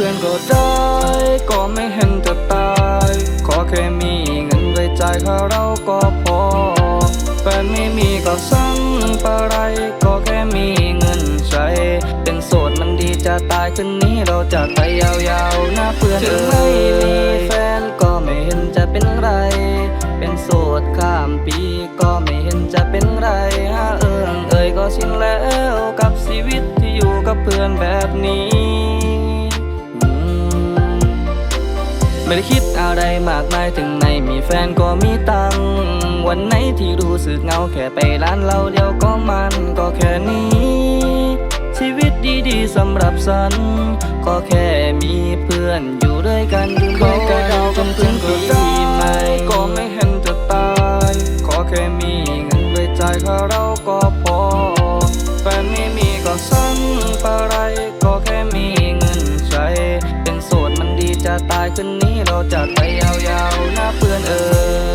เพื่อนก็ได้ ก็ไม่เห็นจะตาย ขอแค่มีเงินไว้จ่ายค่าเราก็พอแฟนไม่มีก็สั่งปะไร ก็แค่มีเงินใช้ เป็นโสดมันดีจะตายคืนนี้เราจะไปยาวๆนะเพื่อนถึงไม่มีแฟนก็ไม่เห็นจะเป็นไร เป็นโสดข้ามปีก็ไม่เห็นจะเป็นไรฮะเอิงเอ่ยก็ชินแล้วกับชีวิตที่อยู่กับเพื่อนแบบนี้ ไม่ได้คิดอะไรมากมายถึงในมีแฟนก็มีตังค์วันไหนที่รู้สึกเหงาแค่ไปร้านเราเดียวก็มันก็แค่นี้ ชีวิตดีๆสำหรับฉัน ก็แค่มีเพื่อนอยู่ด้วยกันยืนด้วยกันเรากับเพื่อนก็ได้ไหมก็ไม่เห็นจะตาย ขอแค่มีเงินไว้จ่ายค่าเราก็พอ คืนนี้เราจะไปยาวๆนะเพื่อนเอ่ย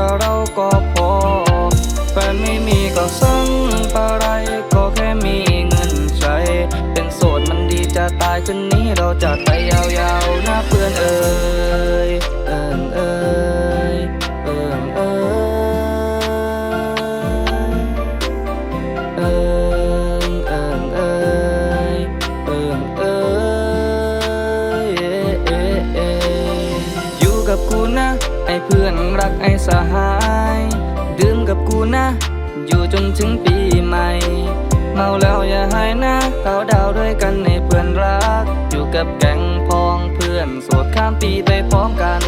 ค่าเราก็พอแฟนไม่มีก็สั่งอะไรก็แค่มีเงินใช้ เป็นโสดมันดีจะตายคืนนี้เราจะไป ข้ามปีไปพร้อมกัน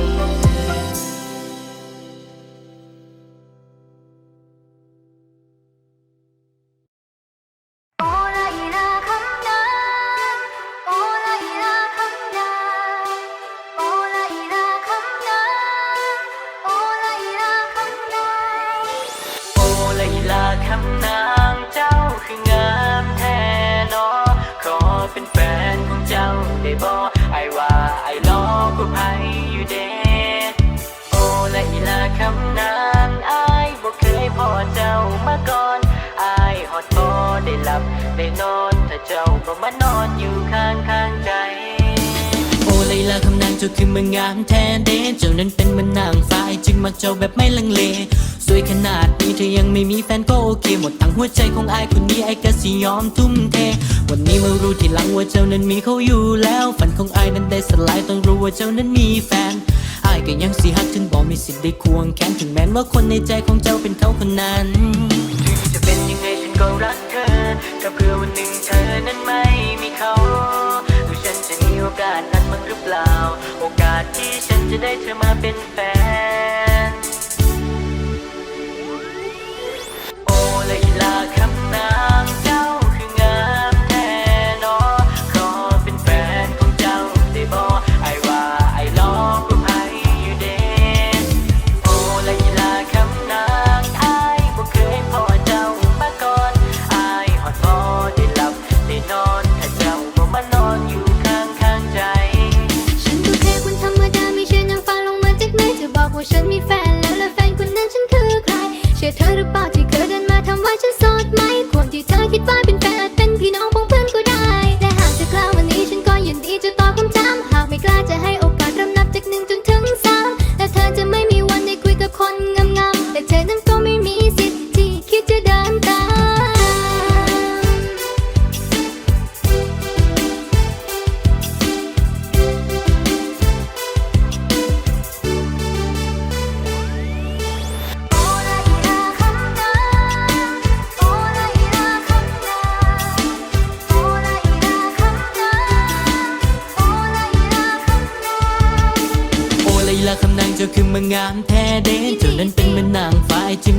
จ้าคือเมืองงามแท้เดเจ้านั้นเป็นเหมือนนางฟ้าจึงมักเจ้าแบบไม่ลังเลสวยขนาดนี้เธอยังไม่มีแฟนก็โอเค หมดทั้งหัวใจของไอายคนนี้ไอ้ก็สิยอมทุ่มเท วันนี้มารู้ทีหลังว่าเจ้านั้นมีเขาอยู่แล้ว ฝันของไอายนั้นได้สลายต้องรู้ว่าเจ้านั้นมีแฟนไอายก็ยังสิฮักถึงบอกมีสิทธิ์ได้ควงแขนถึงแม้ว่าคนในใจของเจ้าเป็นเขาคนนั้นถึงจะเป็นยังไงฉันก็รักเธอถ้าเพื่อวันหนึ่งเธอนั้นไม่มีเขา โอกาสนั้นบ้งหรือเปล่า โอกาสที่ฉันจะได้เธอมาเป็นแฟน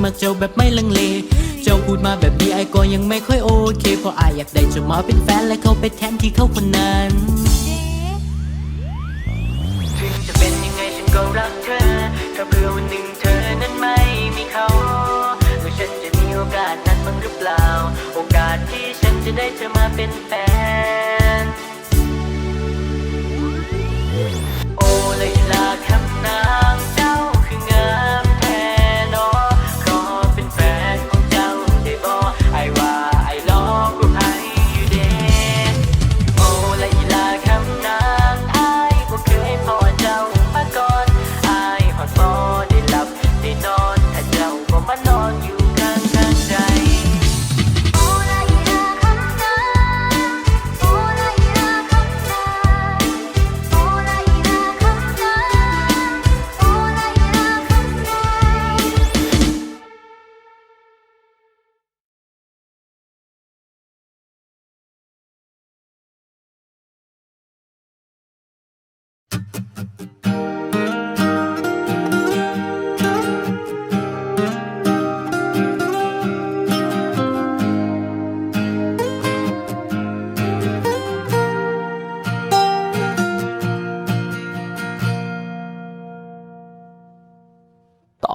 ฟ้ากเจ้าแบบไม่ลังเล เจ้าพูดมาแบบนี้ไอก็ยังไม่ค่อยโอเคเพราะไออยากได้เจ้ามาเป็นแฟนและเขาไปแทนที่เขาคนนั้นถึงจะเป็นยังไงฉันก็รักเธอถ้าเพื่อวันหนึ่งเธอนั้นไม่มีเขาว่าฉันจะมีโอกาสนั้นบ้างหรือเปล่า โอกาสที่ฉันจะได้เธอมาเป็นแฟน โอ้เลยลาคำน้า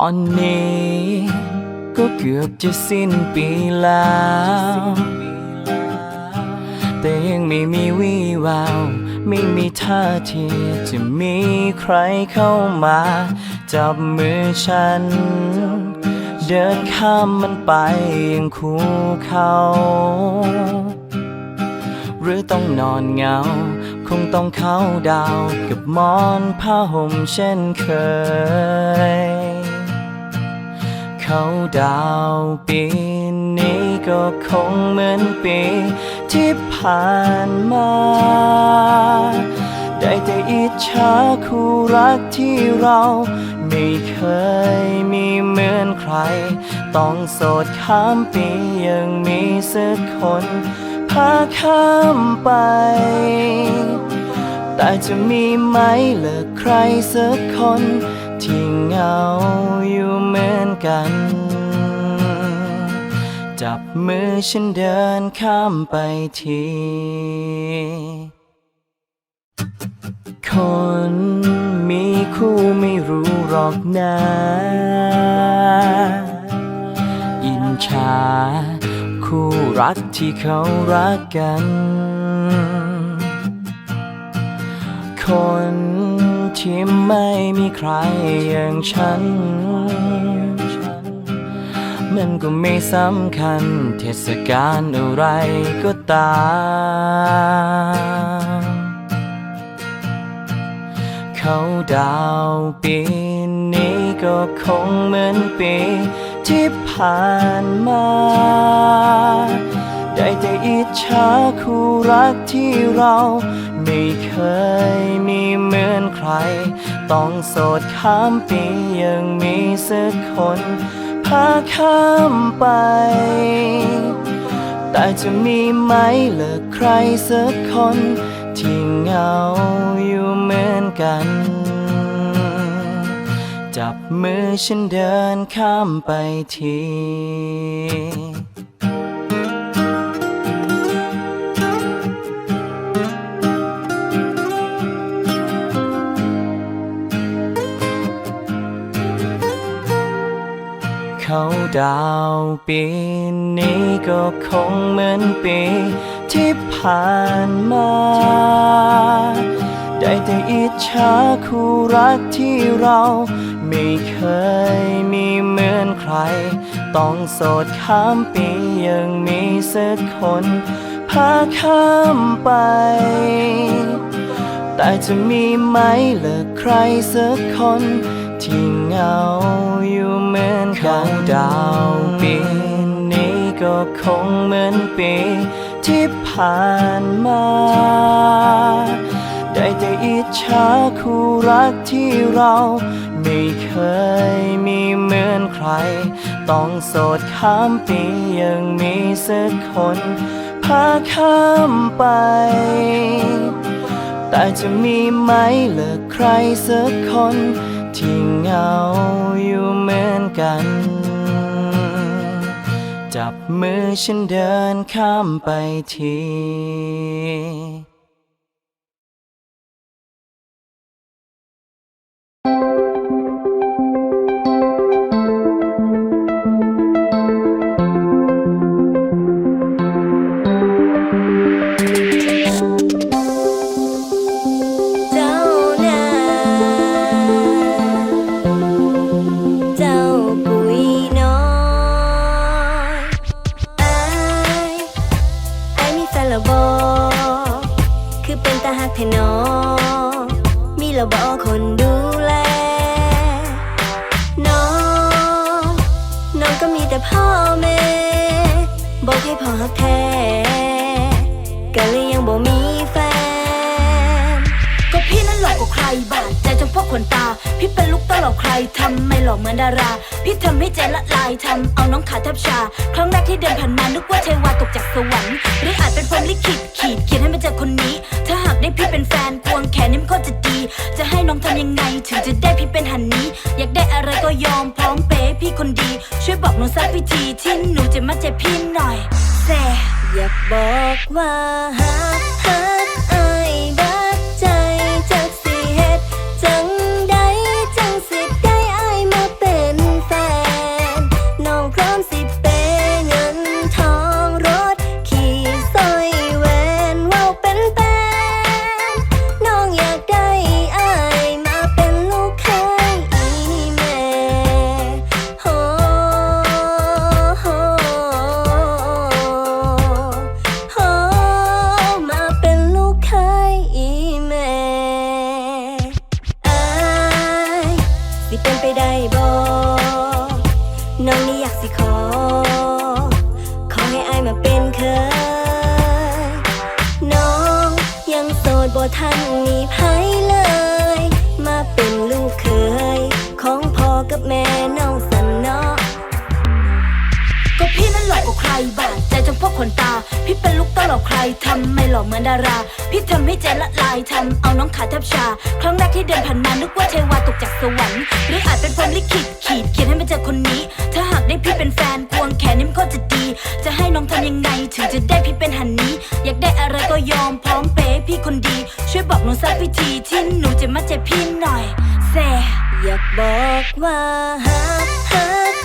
อนนี้ ก็เกือบจะสิ้นปีแล้ว แต่ยังไม่มีวี่แววไม่มีท่าทีจะมีใครเข้ามา จับมือฉัน เดินข้ามมันไปยังคูเขา หรือต้องนอนเหงา คงต้องเข้าดาวกับมอนผ้าห่มเช่นเคย เขาดาวปีนี้ก็คงเหมือนปีที่ผ่านมา ได้แต่อิจฉาคู่รักที่เราไม่เคยมีเหมือนใคร ต้องโสดข้ามปียังมีสักคนพาข้ามไปแต่จะมีไหมเหลือใครสักคน ที่เหงาอยู่เหมือน กัน จับมือฉันเดินข้ามไปที คนมีคู่ไม่รู้หรอกนะอินชา คู่รักที่เขารักกัน คนที่ไม่มีใครอย่างฉัน มันก็ไม่สำคัญ เทศกาลอะไรก็ตามเขาดาวปีนี้ก็คงเหมือนปีที่ผ่านมา ได้แต่อิจฉาคู่รักที่เราไม่เคยมีเหมือนใคร ต้องโสดข้ามปียังมีสักคน พาข้ามไป แต่จะมีไหมเหลือใครสักคน ที่เหงาอยู่เหมือนกัน จับมือฉันเดินข้ามไปที เขาดาวปีนี้ก็คงเหมือนปีที่ผ่านมา ได้แต่อิจฉาคู่รักที่เราไม่เคยมีเหมือนใคร ต้องโสดข้ามปียังมีสักคนพาข้ามไปแต่จะมีไหมเหลือใครสักคน ที่เงาอยู่เหมือนกันดาวปีนี้ก็คงเหมือนปีที่ผ่านมา ได้แต่อิจฉาคู่รักที่เราไม่เคยมีเหมือนใคร ต้องโสดข้ามปียังมีสักคนพาข้ามไปแต่จะมีไหมเหลือใครสักคน ที่เหงาอยู่เหมือนกัน จับมือฉันเดินข้ามไปทีาดใจจนพวกขนตา พี่เป็นลูกตลกใครทำไม่หล่อเหมือนดารา พี่ทำให้ใจละลายทำเอาน้องขาแทบชา ครั้งแรกที่เดินผ่านมานึกว่าเทวาตกจากสวรรค์หรืออาจเป็นพรหมลิขิตขีดเขียนให้มาเจอคนนี้ ถ้าหากได้พี่เป็นแฟนควงแขนนี่มก็จะดี จะให้น้องทำยังไง ถึงจะได้พี่เป็นหันนี้ อยากได้อะไรก็ยอมพร้อมเปย์พี่คนดี ช่วยบอกหนูสักวิธีที่หนูจะมาใจพี่หน่อยแซ่อยากบอกว่าฮักฮัก บาดใจจนพวกขนตา พี่เป็นลูกตลกใครทำไม่หล่อเหมือนดารา พี่ทำให้ใจละลายทำเอาน้องขาแทบชา ครั้งแรกที่เดินผ่านมานึกว่าเทวาตกจากสวรรค์หรืออาจเป็นพรหมลิขิตขีดเขียนให้มาเจอคนนี้ ถ้าหากได้พี่เป็นแฟนควงแขนนี่มก็จะดี จะให้น้องทำยังไงถึงจะได้พี่เป็นหันนี้ อยากได้อะไรก็ยอมพร้อมเปย์พี่คนดี ช่วยบอกหนูสักวิธีที่หนูจะมาใจพี่หน่อยแซ่อยากบอกว่าฮักฮัก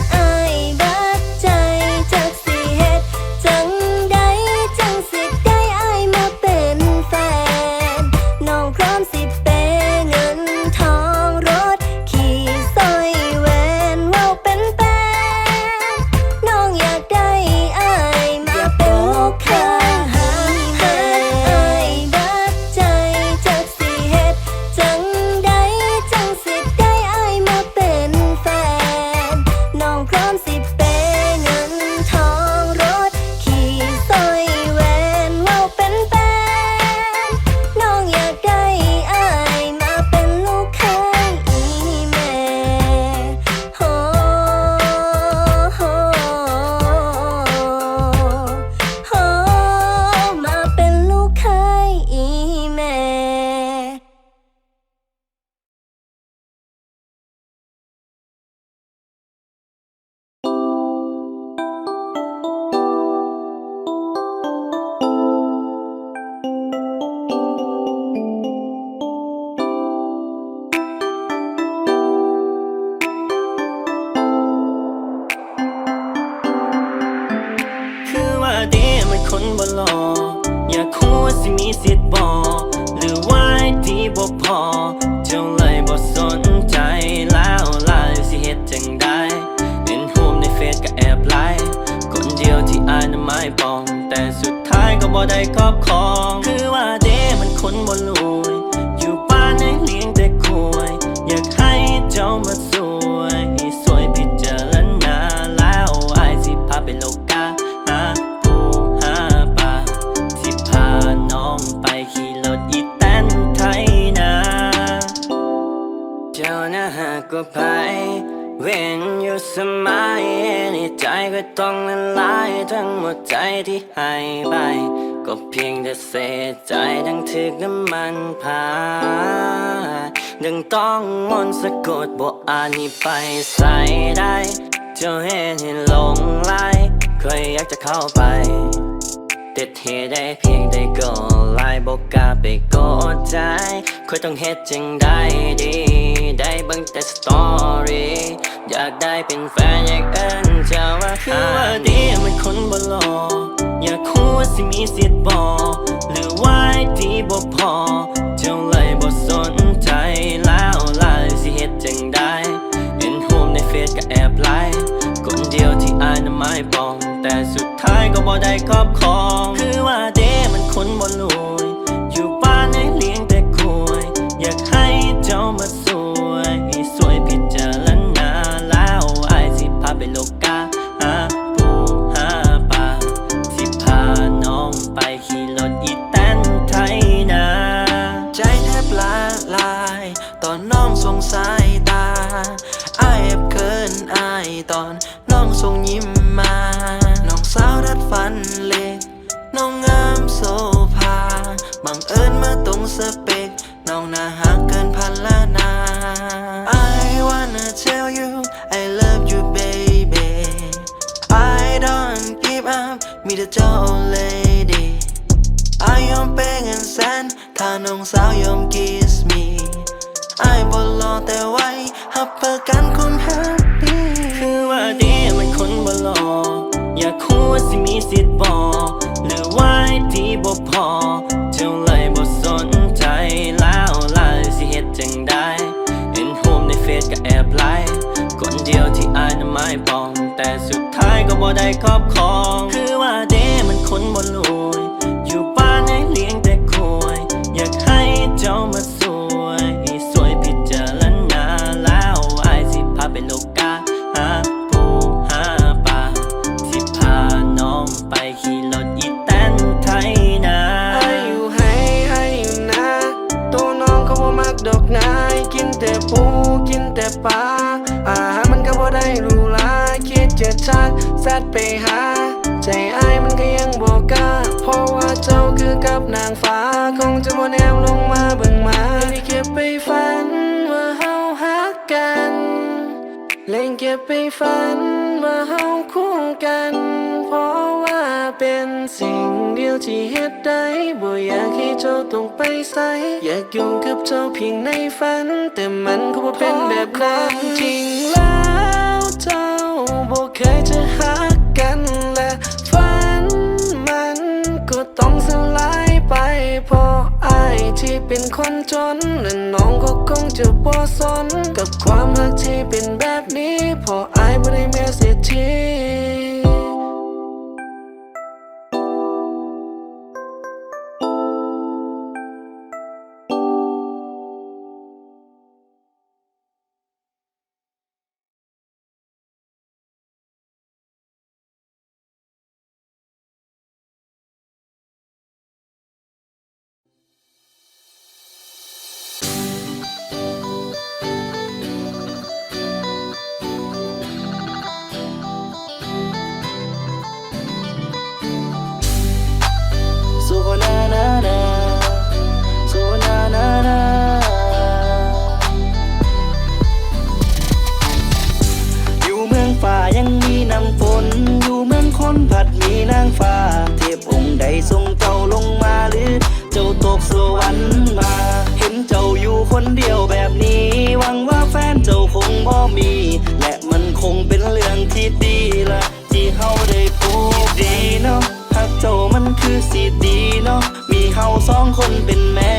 ทั้งหมดใจที่ให้ไป ก็เพียงแต่เสียใจดังถึกน้ำมันพาดังต้องมนสะกดบ่อาจหนี่ไปใส่ได้ เจ้าเห็นให้หลงไหลเคยอยากจะเข้าไปแต่เทได้เพียงได้ก็ไลน์บอกกาไปกดใจคอยต้องเฮ็ดจังได้ดี ได้บิ่งแต่สตอรี่ อยากได้เป็นแฟนอยากเอิ้นเจ้าว่าคือว่าดีมันคนบ่หลออยากคู่ว่าสิมีสิทธิ์บ่หรือว่าดีบ่พอเจ้าเลยบ่สนใจแล้วล่ะสิเฮ็ดจังได้เห็นโฮมในเฟซก็แอบไลค์คนเดียวที่อายน่ะไม่ปอง แต่สุดท้ายก็บ่ได้ครอบครอง คือว่าเด้มันคนบ่รวยอยู่บ้านให้เลี้ยงแต่กล้วยอยากให้เจ้ามาสู่ สิมีสิทธิ์บอกหรือว่าดีบ่พอเจ้าเลยบ่สนใจแล้วล่ะสิเฮ็ดจังได้เห็นโฮมในเฟซก็แอบไลค์คนเดียวที่อายน่ะไม่ปอง แต่สุดท้ายก็บ่ได้ครอบครอง คือว่าเด้มันคนบ่ร ชักแซดไปหา ใจอายมันก็ยังบ่กล้า เพราะว่าเจ้าคือกับนางฟ้า คงจะบ่แนมลงมาเบิ่งมาได้เก็บไปฝันว่าเฮาฮักกันเล่นเก็บไปฝันว่าเฮาคู่กัน เพราะว่าเป็นสิ่งเดียวที่เฮ็ดได้บ่อยากให้เจ้าต้องไปใส่อยากอยู่กับเจ้าเพียงในฝัน แต่มันก็บ่เป็นแบบนั้นจริงแล้ว เคยจะหักกันและฝันมันก็ต้องสลายไปเพราะอายที่เป็นคนจนและน้องก็คงจะบ่สน กับความรักที่เป็นแบบนี้เพราะอายบ่ได้เม่เสียที อง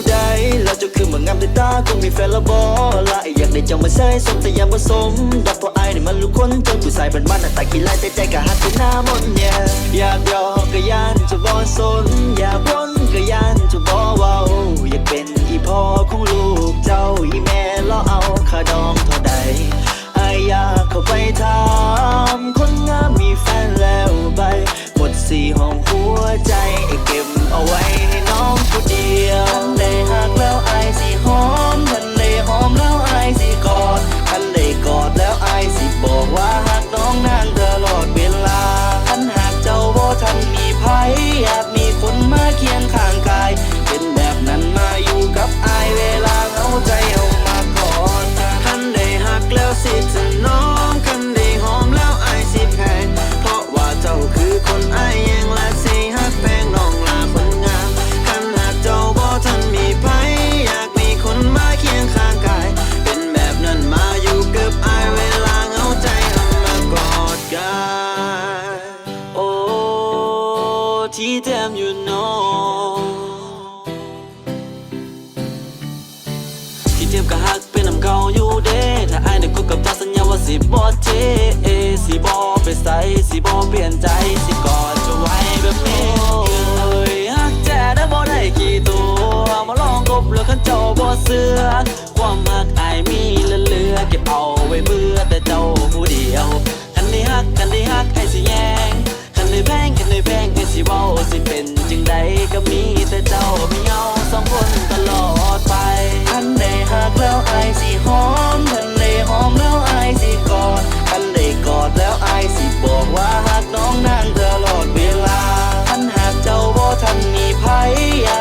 ผู้ใดแล้วเจ้าคือเมืองงามด้วยตาคงมีแฟนและบอละอยากได้เจ้ามาใส่สมแต่ยังผสมดับเพราะอายนี่มันลูกคนจนผู้ชายเป็นมันหน้าตาขี้ไล่แต่ใจกะหักเป็นหน้ามนเนี่ยอยากยอกก็ยานจะบ่สนอยากพ้นก็ยานจะบ่เว้าอยากเป็นอีพ่อของลูกเจ้าอีแม่ล้อเอาคาดองเท่าใดอายอยากเข้าไปถามคนงามมีแฟนแล้วไปหมดสี่ห้องหัวใจไอเก็บ เอาไว้ให้น้องผู้เดียวทันได้หักแล้วไอสิหอมทันได้หอมแล้วไอสิกอด ที่เทียบกับฮักเป็นน้ำเก่าอยู่เด้ถ้าไอ้ได้คุยกับเธอสัญญาว่าสิบ่เทสิบ่ไปใส่สิบ่เปลี่ยนใจสิกอดจะไว้แบบนี้เอ้ยฮักแท้ได้บ่ได้กี่ตัวมาลองกบหลือขันเจ้าบ่เสือความฮักไอ้มีเหลือเก็บเอาไว้เบื่อแต่เจ้าผู้เดียวคันได้ฮักคันได้ฮักไอ้สิแยงคันได้แพงคันได้แพงไอ้สิเว้าสิเป็นจึงใดก็มีแต่เจ้ามีเอาสองคนตลอด well, I see.